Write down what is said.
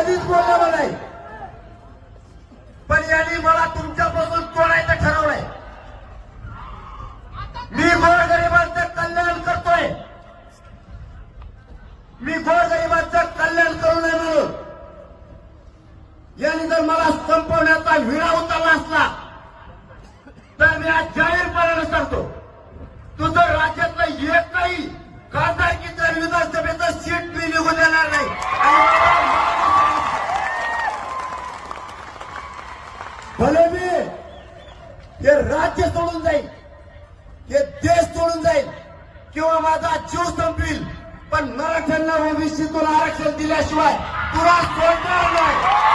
कधीच बोललेलं नाही पण यांनी मला तुमच्यापासून तोडायचं ठरवलंय. मी गोरगरिबांचं कल्याण करतोय. मी गोरगरिबांचं कल्याण करू नये म्हणून. यांनी जर मला संपवण्याचा विडा उतरला असला तर मी आज जाहीरपणाने सांगतो तुझं राज्यातलं एकही खासदारकीचं विधानसभेचं सीट मी निघून देणार नाही आणि भले मी हे राज्य सोडून जाईल हे देश सोडून जाईल किंवा माझा जीव संपवील पण मराठ्यांना ओबीसीतून आरक्षण दिल्याशिवाय तुला सोडणार नाही.